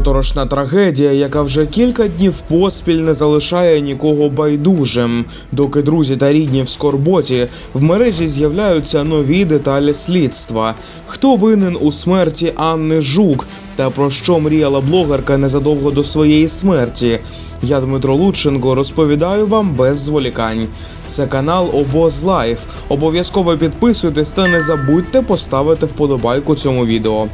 Моторошна трагедія, яка вже кілька днів поспіль не залишає нікого байдужим. Доки друзі та рідні в скорботі, в мережі з'являються нові деталі слідства. Хто винен у смерті Анни Жук та про що мріяла блогерка незадовго до своєї смерті? Я Дмитро Лученко розповідаю вам без зволікань. Це канал Обоз Лайф. Обов'язково підписуйтесь та не забудьте поставити вподобайку цьому відео.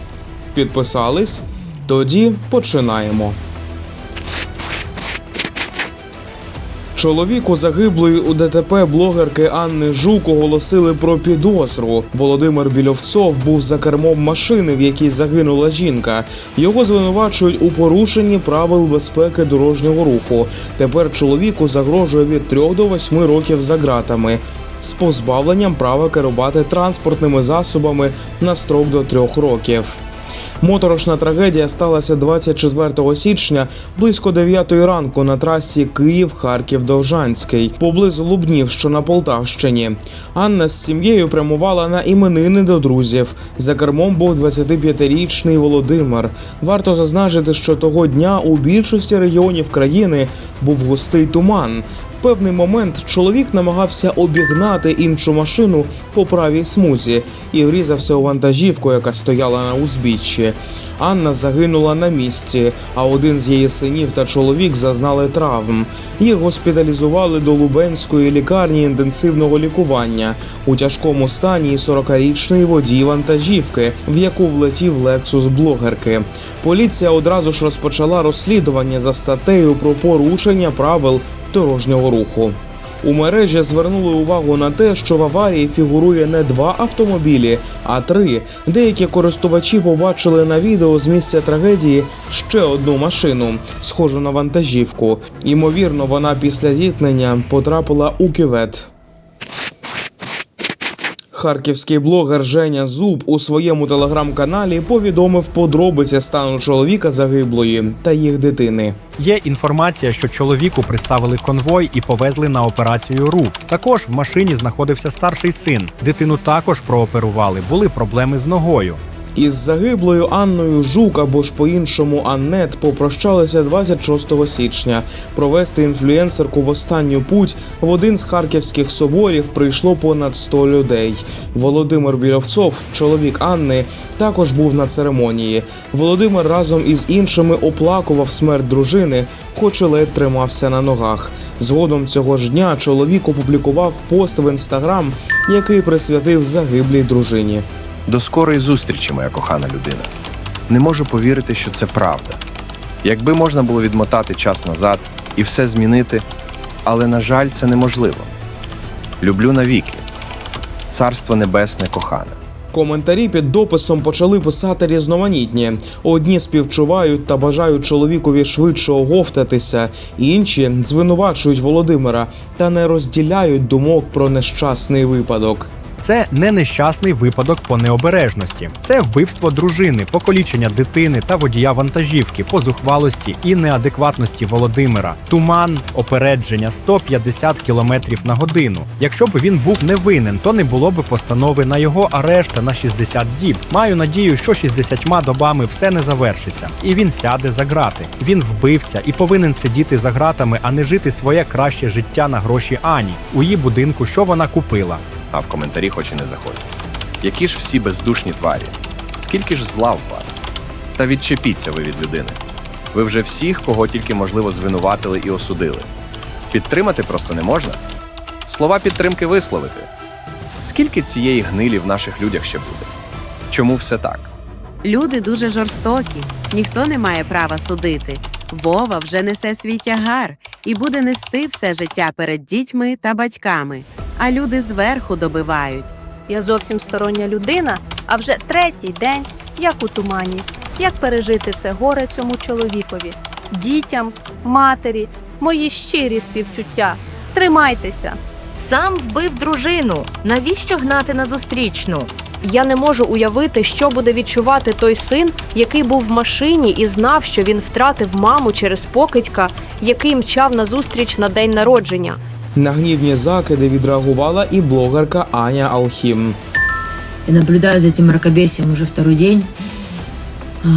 Підписались? Тоді починаємо. Чоловіку загиблої у ДТП блогерки Анни Жук оголосили про підозру. Володимир Більовцов був за кермом машини, в якій загинула жінка. Його звинувачують у порушенні правил безпеки дорожнього руху. Тепер чоловіку загрожує від 3 до 8 років за ґратами з позбавленням права керувати транспортними засобами на строк до 3 років. Моторошна трагедія сталася 24 січня близько 9 ранку на трасі Київ-Харків-Довжанський поблизу Лубнів, що на Полтавщині. Анна з сім'єю прямувала на іменини до друзів. За кермом був 25-річний Володимир. Варто зазначити, що того дня у більшості регіонів країни був густий туман. Певний момент чоловік намагався обігнати іншу машину по правій смузі і врізався у вантажівку, яка стояла на узбіччі. Анна загинула на місці, а один з її синів та чоловік зазнали травм. Їх госпіталізували до Лубенської лікарні інтенсивного лікування. У тяжкому стані і 40-річний водій вантажівки, в яку влетів лексус блогерки. Поліція одразу ж розпочала розслідування за статтею про порушення правил дорожнього руху. У мережі звернули увагу на те, що в аварії фігурує не два автомобілі, а три. Деякі користувачі побачили на відео з місця трагедії ще одну машину, схожу на вантажівку. Ймовірно, вона після зіткнення потрапила у кювет. Харківський блогер Женя Зуб у своєму телеграм-каналі повідомив подробиці стану чоловіка загиблої та їх дитини. Є інформація, що чоловіку приставили конвой і повезли на операцію РУ. Також в машині знаходився старший син. Дитину також прооперували. Були проблеми з ногою. Із загиблою Анною Жук або ж по-іншому Аннет попрощалися 26 січня. Провести інфлюенсерку в останню путь в один з харківських соборів прийшло понад 100 людей. Володимир Більовцов, чоловік Анни, також був на церемонії. Володимир разом із іншими оплакував смерть дружини, хоч і ледь тримався на ногах. Згодом цього ж дня чоловік опублікував пост в інстаграм, який присвятив загиблій дружині. До скорої зустрічі, моя кохана людина. Не можу повірити, що це правда. Якби можна було відмотати час назад і все змінити, але, на жаль, це неможливо. Люблю навіки. Царство небесне кохане. Коментарі під дописом почали писати різноманітні. Одні співчувають та бажають чоловікові швидше оговтатися, інші звинувачують Володимира та не розділяють думок про нещасний випадок. Це не нещасний випадок по необережності. Це вбивство дружини, покалічення дитини та водія вантажівки по зухвалості і неадекватності Володимира. Туман, опередження 150 км на годину. Якщо б він був невинен, то не було б постанови на його арешт на 60 діб. Маю надію, що 60 добами все не завершиться, і він сяде за грати. Він вбивця і повинен сидіти за гратами, а не жити своє краще життя на гроші Ані у її будинку, що вона купила. А в коментарі хоч і не заходять. Які ж всі бездушні тварі? Скільки ж зла в вас? Та відчепіться ви від людини. Ви вже всіх, кого тільки можливо звинуватили і осудили. Підтримати просто не можна. Слова підтримки висловити. Скільки цієї гнилі в наших людях ще буде? Чому все так? Люди дуже жорстокі, ніхто не має права судити. Вова вже несе свій тягар і буде нести все життя перед дітьми та батьками. А люди зверху добивають. Я зовсім стороння людина, а вже третій день, як у тумані. Як пережити це горе цьому чоловікові, дітям, матері, мої щирі співчуття. Тримайтеся! Сам вбив дружину. Навіщо гнати на зустрічну? Я не можу уявити, що буде відчувати той син, який був в машині і знав, що він втратив маму через покидька, який мчав на зустріч на день народження. На гнівні закиди відреагувала і блогерка Аня Алхім. Я наблюдаю за этим мракобесием уже второй день. А,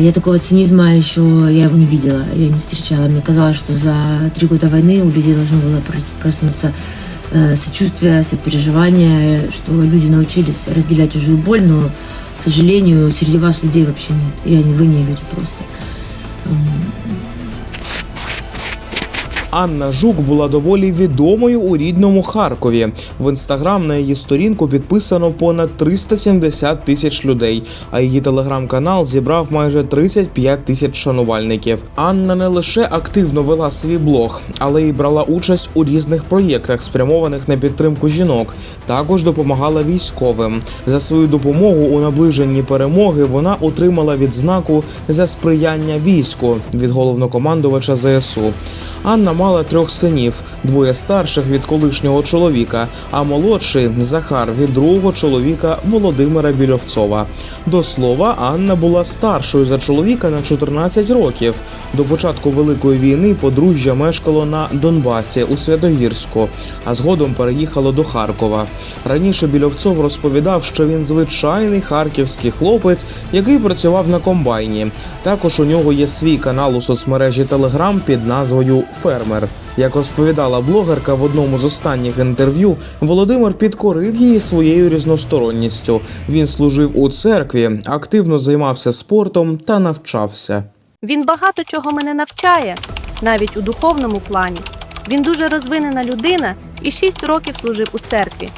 Я такого цинизма еще я его не видела, я не встречала. Мне казалось, что за три года войны у людей должно было прос- проснуться э, сочувствие, сопереживание, что люди научились разделять чужую боль, но, к сожалению, среди вас людей вообще нет. И они, вы не люди просто. Анна Жук була доволі відомою у рідному Харкові. В інстаграм на її сторінку підписано понад 370 тисяч людей, а її телеграм-канал зібрав майже 35 тисяч шанувальників. Анна не лише активно вела свій блог, але й брала участь у різних проєктах, спрямованих на підтримку жінок. Також допомагала військовим. За свою допомогу у наближенні перемоги вона отримала відзнаку за сприяння війську від головнокомандувача ЗСУ. Анна мала трьох синів: двоє старших від колишнього чоловіка, а молодший Захар від другого чоловіка Володимира Більовцова. До слова, Анна була старшою за чоловіка на 14 років. До початку великої війни подружжя мешкало на Донбасі у Святогірську, а згодом переїхало до Харкова. Раніше Більовцов розповідав, що він звичайний харківський хлопець, який працював на комбайні. Також у нього є свій канал у соцмережі Телеграм під назвою Фермер. Як розповідала блогерка в одному з останніх інтерв'ю, Володимир підкорив її своєю різносторонністю. Він служив у церкві, активно займався спортом та навчався. Він багато чого мене навчає, навіть у духовному плані. Він дуже розвинена людина і шість років служив у церкві.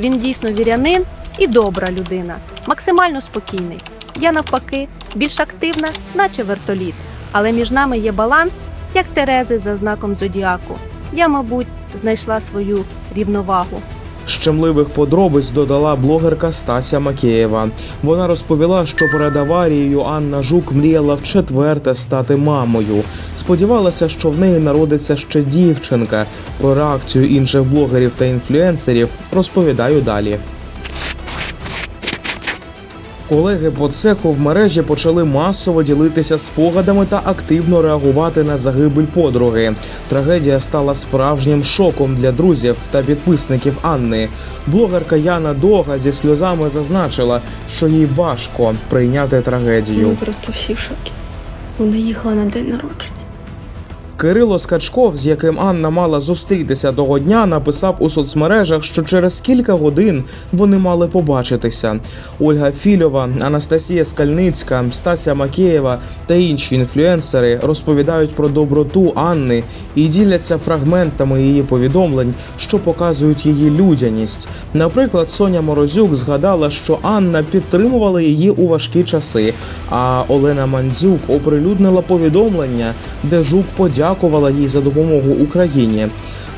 Він дійсно вірянин і добра людина, максимально спокійний. Я навпаки більш активна, наче вертоліт. Але між нами є баланс, як Терези за знаком зодіаку. Я, мабуть, знайшла свою рівновагу. Щемливих подробиць додала блогерка Стася Макеєва. Вона розповіла, що перед аварією Анна Жук мріяла вчетверте стати мамою. Сподівалася, що в неї народиться ще дівчинка. Про реакцію інших блогерів та інфлюенсерів розповідаю далі. Колеги по цеху в мережі почали масово ділитися спогадами та активно реагувати на загибель подруги. Трагедія стала справжнім шоком для друзів та підписників Анни. Блогерка Яна Дога зі сльозами зазначила, що їй важко прийняти трагедію. Ми просто всі в шокі. Вона їхала на день народження. Кирило Скачков, з яким Анна мала зустрітися того дня, написав у соцмережах, що через кілька годин вони мали побачитися. Ольга Фільова, Анастасія Скальницька, Стася Макеєва та інші інфлюенсери розповідають про доброту Анни і діляться фрагментами її повідомлень, що показують її людяність. Наприклад, Соня Морозюк згадала, що Анна підтримувала її у важкі часи. А Олена Мандзюк оприлюднила повідомлення, де Жук подякувала їй за допомогу Україні.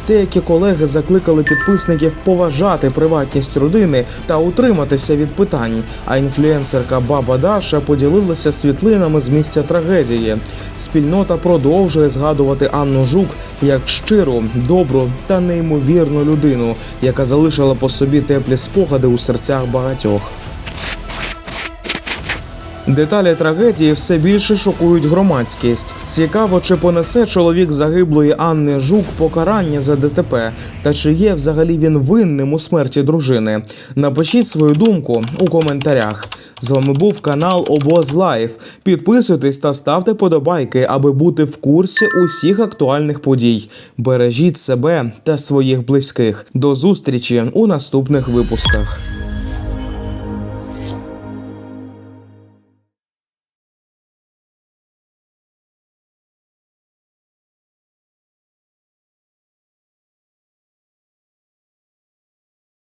Деякі колеги закликали підписників поважати приватність родини та утриматися від питань. А інфлюенсерка Баба Даша поділилася світлинами з місця трагедії. Спільнота продовжує згадувати Анну Жук як щиру, добру та неймовірну людину, яка залишила по собі теплі спогади у серцях багатьох. Деталі трагедії все більше шокують громадськість. Цікаво, чи понесе чоловік загиблої Анни Жук покарання за ДТП, та чи є взагалі він винним у смерті дружини. Напишіть свою думку у коментарях. З вами був канал Обоз Лайф. Підписуйтесь та ставте подобайки, аби бути в курсі усіх актуальних подій. Бережіть себе та своїх близьких. До зустрічі у наступних випусках.